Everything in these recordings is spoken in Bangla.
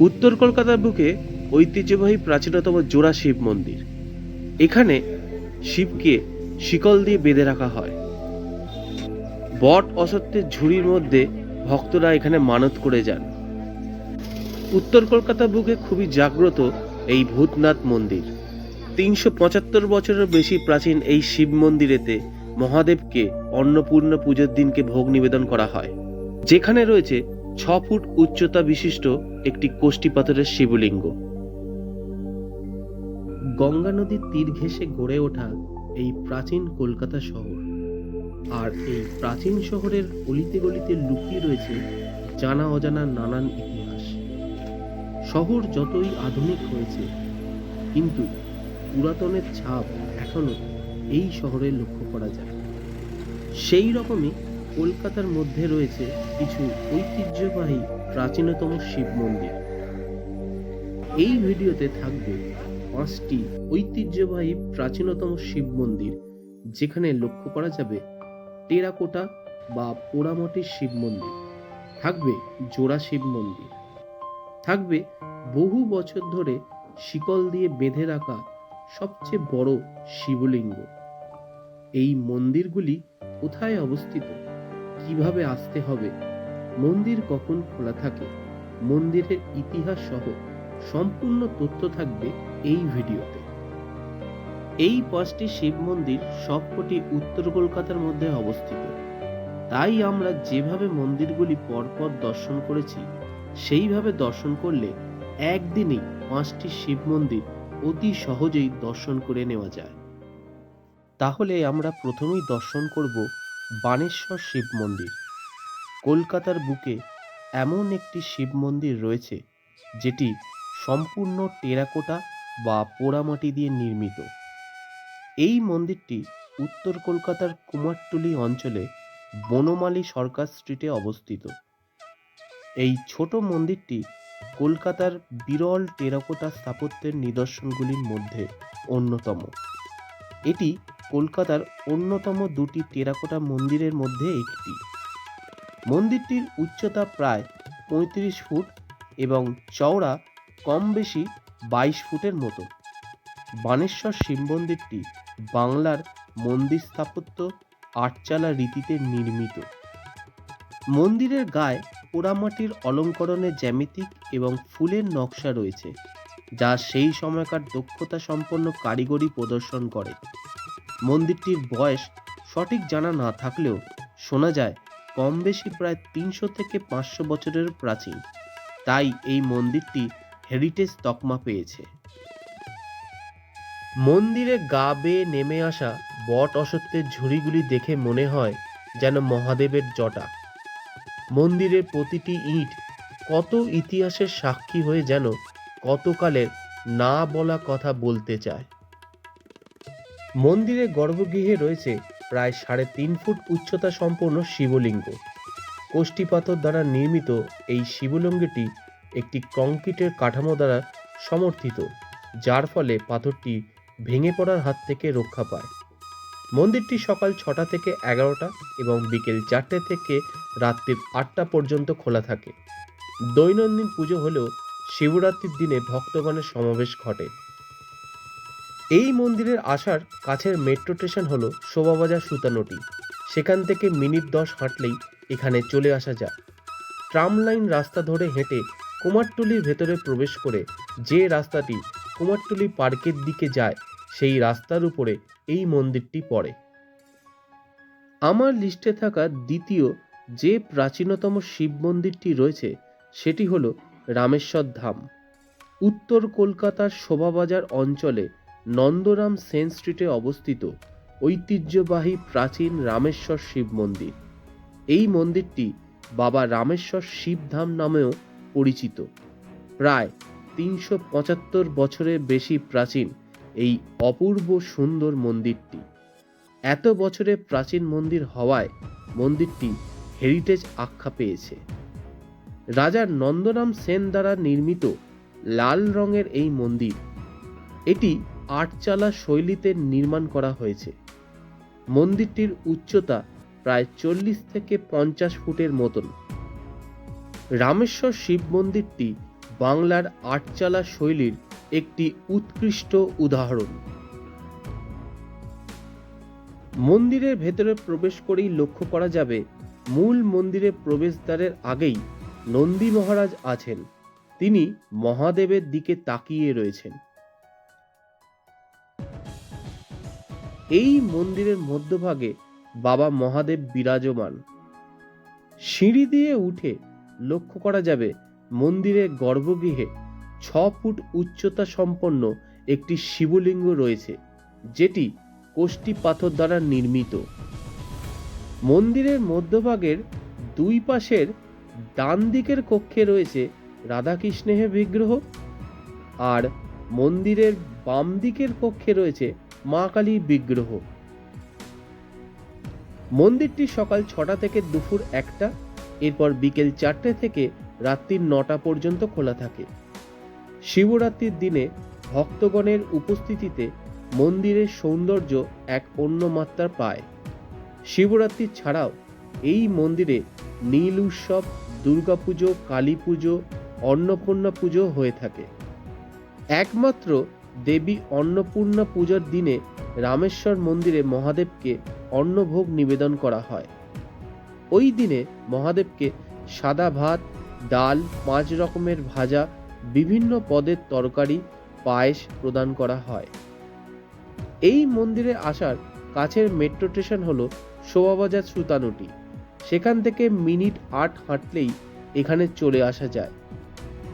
উত্তর কলকাতার বুকে ঐতিহ্যবাহী প্রাচীনতম জোড়া শিব মন্দির। এখানে শিবকে শিকল দিয়ে বেঁধে রাখা হয়। বট অসত্যের ঝুড়ির মধ্যে ভক্তরা এখানে মানত করে যান। উত্তর কলকাতা বুকে খুবই জাগ্রত এই ভূতনাথ মন্দির। তিনশো পঁচাত্তর বছরের বেশি প্রাচীন এই শিব মন্দিরেতে মহাদেবকে অন্নপূর্ণ পুজোর দিনকে ভোগ নিবেদন করা হয়। যেখানে রয়েছে ছ ফুট উচ্চতা বিশিষ্ট একটি কোষ্ঠী পাথরের শিবলিঙ্গ। গঙ্গা নদীর তীর ঘেঁষে গড়ে ওঠা এই প্রাচীন কলকাতা শহর। আর এই প্রাচীন শহরের অলিতে গলিতে লুকিয়ে রয়েছে জানা অজানা নানান ইতিহাস। শহর যতই আধুনিক হয়েছে, কিন্তু পুরাতনের ছাপ এখনও এই শহরে লক্ষ্য করা যায়। সেই রকমই কলকাতার মধ্যে রয়েছে কিছু ঐতিহ্যবাহী প্রাচীনতম শিব মন্দির। এই ভিডিওতে থাকবে পাঁচটি ঐতিহ্যবাহী প্রাচীনতম শিব মন্দির, যেখানে লক্ষ্য করা যাবে টেরাকোটা বা পোড়ামাটির শিব মন্দির, থাকবে জোড়া শিব মন্দির, থাকবে বহু বছর ধরে শিকল দিয়ে বেঁধে রাখা সবচেয়ে বড় শিবলিঙ্গ। এই মন্দিরগুলি কোথায় অবস্থিত? কীভাবে আসতে হবে? মন্দির কখন খোলা থাকে? মন্দিরের ইতিহাস সহ সম্পূর্ণ তথ্য থাকবে এই ভিডিওতে। এই পাঁচটি শিব মন্দির সবকটি উত্তর কলকাতার মধ্যে অবস্থিত। তাই আমরা যেভাবে মন্দিরগুলি পরপর দর্শন করেছি, সেইভাবে দর্শন করলে একদিনেই পাঁচটি শিব মন্দির অতি সহজেই দর্শন করে নেওয়া যায়। তাহলে আমরা প্রথমেই দর্শন করব বানেশ্বর শিব মন্দির। কলকাতার বুকে এমন একটি শিব মন্দির রয়েছে, যেটি সম্পূর্ণ টেরাকোটা বা পোড়ামাটি দিয়ে নির্মিত। এই মন্দিরটি উত্তর কলকাতার কুমারটুলি অঞ্চলে বনমালী সরকার স্ট্রিটে অবস্থিত। এই ছোট মন্দিরটি কলকাতার বিরল টেরাকোটা স্থাপত্যের নিদর্শনগুলির মধ্যে অন্যতম। এটি কলকাতার অন্যতম দুটি টেরাকোটা মন্দিরের মধ্যে একটি। মন্দিরটির উচ্চতা প্রায় পঁয়ত্রিশ ফুট এবং চওড়া কম বেশি বাইশ ফুটের মতো। বানেশ্বর শিব মন্দিরটি বাংলার মন্দির স্থাপত্য আটচালা রীতিতে নির্মিত। মন্দিরের গায়ে পোড়ামাটির অলঙ্করণে জ্যামিতিক এবং ফুলের নকশা রয়েছে, যা সেই সময়কার দক্ষতা সম্পন্ন কারিগরি প্রদর্শন করে। মন্দিরটির বয়স সঠিক জানা না থাকলেও শোনা যায় কম বেশি প্রায় তিনশো থেকে পাঁচশো বছরের প্রাচীন। তাই এই মন্দিরটি হেরিটেজ তকমা পেয়েছে। মন্দিরে গা বেয়ে নেমে আসা বট অসত্যের ঝুড়িগুলি দেখে মনে হয় যেন মহাদেবের জটা। মন্দিরের প্রতিটি ইট কত ইতিহাসের সাক্ষী হয়ে যেন কতকালের না বলা কথা বলতে চায়। মন্দিরের গর্ভগৃহে রয়েছে প্রায় সাড়ে তিন ফুট উচ্চতা সম্পন্ন শিবলিঙ্গ। কোষ্ঠী পাথর দ্বারা নির্মিত এই শিবলিঙ্গটি একটি কংক্রিটের কাঠামো দ্বারা সমর্থিত, যার ফলে পাথরটি ভেঙে পড়ার হাত থেকে রক্ষা পায়। মন্দিরটি সকাল ছটা থেকে এগারোটা এবং বিকেল চারটে থেকে রাত্রির আটটা পর্যন্ত খোলা থাকে। দৈনন্দিন পুজো হলেও শিবরাত্রির দিনে ভক্তগণের সমাবেশ ঘটে। এই মন্দিরের আসার কাছের মেট্রো স্টেশন হলো শোভাবাজার সুতানটি। সেখান থেকে মিনিট দশ হাঁটলেই এখানে চলে আসা যায়। ট্রাম লাইন রাস্তা ধরে হেঁটে কুমারটুলির ভেতরে প্রবেশ করে যে রাস্তাটি কুমারটুলি পার্কের দিকে যায়, সেই রাস্তার উপরে এই মন্দিরটি পড়ে। আমার লিস্টে থাকা দ্বিতীয় যে প্রাচীনতম শিব মন্দিরটি রয়েছে, সেটি হলো রামেশ্বর ধাম। উত্তর কলকাতার শোভাবাজার অঞ্চলে নন্দরাম সেন স্ট্রিটে অবস্থিত ঐতিহ্যবাহী প্রাচীন রামেশ্বর শিব মন্দির। এই মন্দিরটি বাবা রামেশ্বর শিবধাম নামেও পরিচিত। প্রায় তিনশো পঁচাত্তর বছরের বেশি প্রাচীন এই অপূর্ব সুন্দর মন্দিরটি। এত বছরে প্রাচীন মন্দির হওয়ায় মন্দিরটি হেরিটেজ আখ্যা পেয়েছে। রাজা নন্দরাম সেন দ্বারা নির্মিত লাল রঙের এই মন্দির। এটি আটচালা শৈলীতে নির্মাণ করা হয়েছে। মন্দিরটির উচ্চতা প্রায় চল্লিশ থেকে পঞ্চাশ ফুটের মতন। রামেশ্বর শিব মন্দিরটি বাংলার আটচালা শৈলীর একটি উৎকৃষ্ট উদাহরণ। মন্দিরের ভেতরে প্রবেশ করেই লক্ষ্য করা যাবে, মূল মন্দিরের প্রবেশদ্বারের আগেই নন্দী মহারাজ আছেন। তিনি মহাদেবের দিকে তাকিয়ে রয়েছেন। এই মন্দিরের মধ্যভাগে বাবা মহাদেব বিরাজমান। সিঁড়ি দিয়ে উঠে লক্ষ্য করা যাবে মন্দিরের গর্ভগৃহে ছ ফুট উচ্চতা সম্পন্ন একটি শিবলিঙ্গ রয়েছে, যেটি কোষ্টি পাথর দ্বারা নির্মিত। মন্দিরের মধ্যভাগের দুই পাশের ডান দিকের কক্ষে রয়েছে রাধাকৃষ্ণের বিগ্রহ আর মন্দিরের বাম দিকের কক্ষে রয়েছে মা কালীর বিগ্রহ। মন্দিরটি সকাল ছটা থেকে দুপুর একটা, এরপর বিকেল চারটে থেকে রাত্রির নটা পর্যন্ত খোলা থাকে। শিবরাত্রির দিনে ভক্তগণের উপস্থিতিতে মন্দিরের সৌন্দর্য এক অন্য মাত্রা পায়। শিবরাত্রি ছাড়াও এই মন্দিরে নীল উৎসব, দুর্গাপুজো, কালী পুজো, অন্নপূর্ণা পুজো হয়ে থাকে। একমাত্র দেবী অন্নপূর্ণা পূজার দিনে রামেশ্বর মন্দিরে মহাদেবকে অন্নভোগ নিবেদন করা হয়। ওই দিনে মহাদেবকে সাদা ভাত, ডাল, পাঁচ রকমের ভাজা, বিভিন্ন পদের তরকারি, পায়েস প্রদান করা হয়। এই মন্দিরে আসার কাছের মেট্রো স্টেশন হলো শোভাবাজার সুতানুটি। সেখান থেকে মিনিট আট হাঁটলেই এখানে চলে আসা যায়।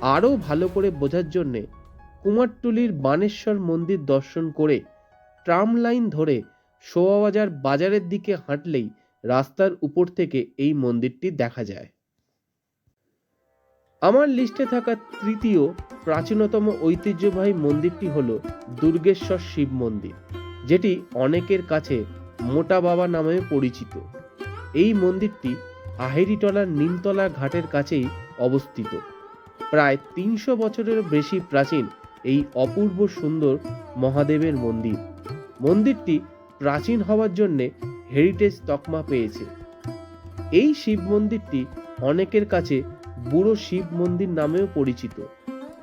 আরও ভালো করে বোঝার জন্যে কুমারটুলির বানেশ্বর মন্দির দর্শন করে ট্রাম লাইন ধরে শোয়াবাজার বাজারের দিকে হাঁটলেই রাস্তার উপর থেকে এই মন্দিরটি দেখা যায়। আমার লিস্টে থাকা তৃতীয় প্রাচীনতম ঐতিহ্যবাহী মন্দিরটি হল দুর্গেশ্বর শিব মন্দির, যেটি অনেকের কাছে মোটা বাবা নামে পরিচিত। এই মন্দিরটি আহেরিটলার নিমতলা ঘাটের কাছেই অবস্থিত। প্রায় তিনশো বছরের বেশি প্রাচীন এই অপূর্ব সুন্দর মহাদেবের মন্দির। মন্দিরটি প্রাচীন হওয়ার জন্যে হেরিটেজ তকমা পেয়েছে। এই শিব মন্দিরটি অনেকের কাছে বুড়ো শিব মন্দির নামেও পরিচিত।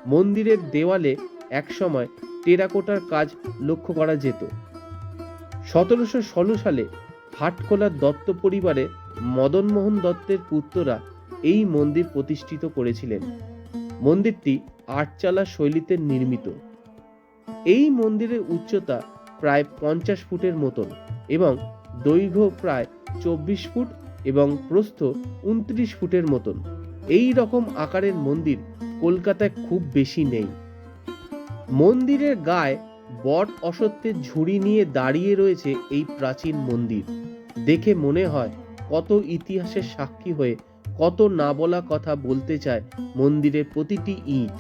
মন্দিরের দেওয়ালে একসময় টেরাকোটার কাজ লক্ষ্য করা যেত। সতেরোশো ষোলো সালে হাটখোলার দত্ত পরিবারে মদনমোহন দত্তের পুত্ররা এই মন্দির প্রতিষ্ঠিত করেছিলেন। মন্দিরটি আটচালা শৈলীতে নির্মিত। এই মন্দিরের উচ্চতা প্রায় পঞ্চাশ ফুটের মতন এবং দৈর্ঘ্য প্রায় চব্বিশ ফুট এবং প্রস্থ উনত্রিশ ফুটের মতন। এই রকম আকারের মন্দির কলকাতায় খুব বেশি নেই। মন্দিরের গায়ে বট অসত্যের ঝুড়ি নিয়ে দাঁড়িয়ে রয়েছে এই প্রাচীন মন্দির। দেখে মনে হয় কত ইতিহাসের সাক্ষী হয়ে কত না বলা কথা বলতে চায় মন্দিরের প্রতিটি ইট।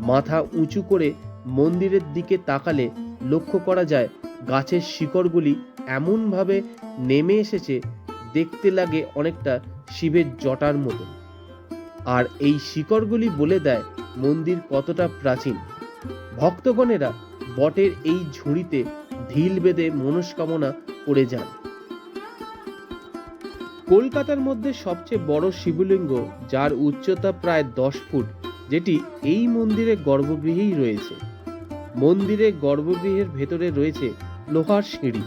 মাথা উঁচু করে মন্দিরের দিকে তাকালে লক্ষ্য করা যায়, গাছের শিকড়গুলি এমনভাবে নেমে এসেছে, দেখতে লাগে অনেকটা শিবের জটার মতো। আর এই শিকড়গুলি বলে দেয় মন্দির কতটা প্রাচীন। ভক্তগণেরা বটের এই ঝুড়িতে ঢিল বেঁধে মনস্কামনা করে যান। কলকাতার মধ্যে সবচেয়ে বড় শিবলিঙ্গ, যার উচ্চতা প্রায় দশ ফুট, যেটি এই মন্দিরে গর্ভগৃহেই রয়েছে। মন্দিরে গর্ভগৃহের ভেতরে রয়েছে লোহার সিঁড়ি,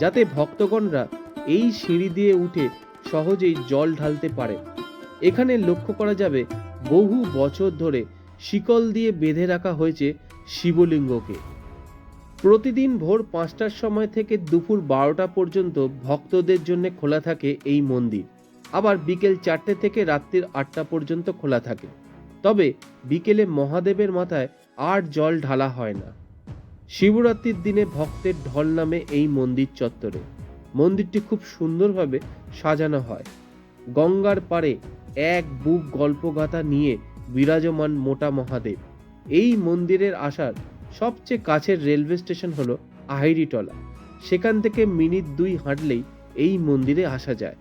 যাতে ভক্তগণরা এই সিঁড়ি দিয়ে উঠে সহজেই জল ঢালতে পারে। এখানে লক্ষ্য করা যাবে, বহু বছর ধরে শিকল দিয়ে বেঁধে রাখা হয়েছে শিবলিঙ্গকে। প্রতিদিন ভোর পাঁচটার সময় থেকে দুপুর বারোটা পর্যন্ত ভক্তদের জন্য খোলা থাকে এই মন্দির। আবার বিকেল চারটে থেকে রাত্রির আটটা পর্যন্ত খোলা থাকে। তবে বিকেলে মহাদেবের মাথায় আর জল ঢালা হয় না। শিবরাত্রির দিনে ভক্তের ঢল নামে এই মন্দির চত্বরে। মন্দিরটি খুব সুন্দরভাবে সাজানো হয়। গঙ্গার পাড়ে এক বুক গল্পগাথা নিয়ে বিরাজমান মোটা মহাদেব। এই মন্দিরের আসার সবচেয়ে কাছের রেলওয়ে স্টেশন হলো আহিরিটলা সেখান থেকে মিনিট দুই হাঁটলেই এই মন্দিরে আসা যায়।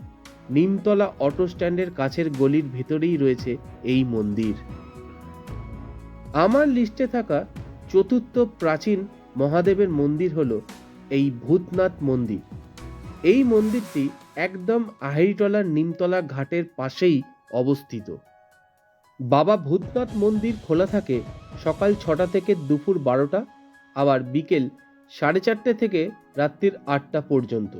নিমতলা অটো স্ট্যান্ডের কাছের গলির ভেতরেই রয়েছে এই মন্দির। আমার লিস্টে থাকা চতুর্থ প্রাচীন মহাদেবের মন্দির হলো এই ভূতনাথ মন্দির। এই মন্দিরটি একদম আহিরিটলার নিমতলা ঘাটের পাশেই অবস্থিত। বাবা ভূতনাথ মন্দির খোলা থাকে সকাল ছটা থেকে দুপুর বারোটা, আবার বিকেল সাড়ে চারটে থেকে রাত্রির আটটা পর্যন্ত।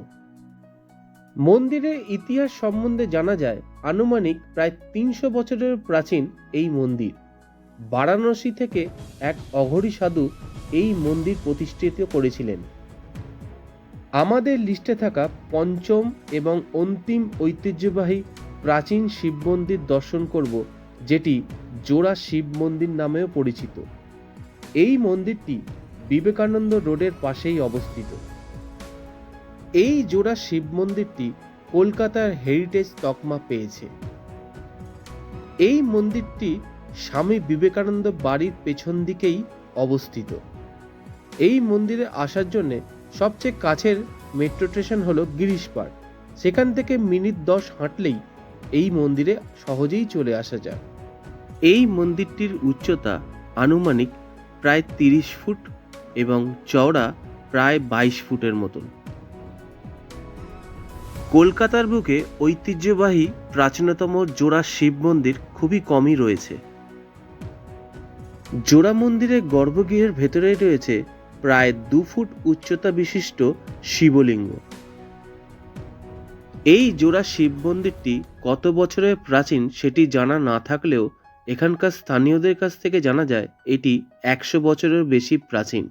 মন্দিরের ইতিহাস সম্বন্ধে জানা যায়, আনুমানিক প্রায় তিনশো বছরের প্রাচীন এই মন্দির। বারাণসী থেকে এক অঘরী সাধু এই মন্দির প্রতিষ্ঠিত করেছিলেন। আমাদের লিস্টে থাকা পঞ্চম এবং অন্তিম ঐতিহ্যবাহী প্রাচীন শিব মন্দির দর্শন করব যেটি জোড়া শিব মন্দির নামেও পরিচিত। এই মন্দিরটি বিবেকানন্দ রোডের পাশেই অবস্থিত। এই জোড়া শিব মন্দিরটি কলকাতার হেরিটেজ তকমা পেয়েছে। এই মন্দিরটি স্বামী বিবেকানন্দ বাড়ির পেছন দিকেই অবস্থিত। এই মন্দিরে আসার জন্যে সবচেয়ে কাছের মেট্রো স্টেশন হলো গিরিশপাড় সেখান থেকে মিনিট দশ হাঁটলেই এই মন্দিরে সহজেই চলে আসা যায়। এই মন্দিরটির উচ্চতা আনুমানিক প্রায় তিরিশ ফুট এবং চওড়া প্রায় বাইশ ফুটের মতন। কলকাতার বুকে ঐতিহ্যবাহী প্রাচীনতম জোড়া শিব মন্দির খুবই কমই রয়েছে। জোড়া মন্দিরের গর্ভগৃহের ভেতরেই রয়েছে প্রায় দু ফুট উচ্চতা বিশিষ্ট শিবলিঙ্গ। এই জোড়া শিব মন্দিরটি কত বছরের প্রাচীন সেটি জানা না থাকলেও এখানকার স্থানীয়দের কাছ থেকে জানা যায় এটি একশো বছরের বেশি প্রাচীন।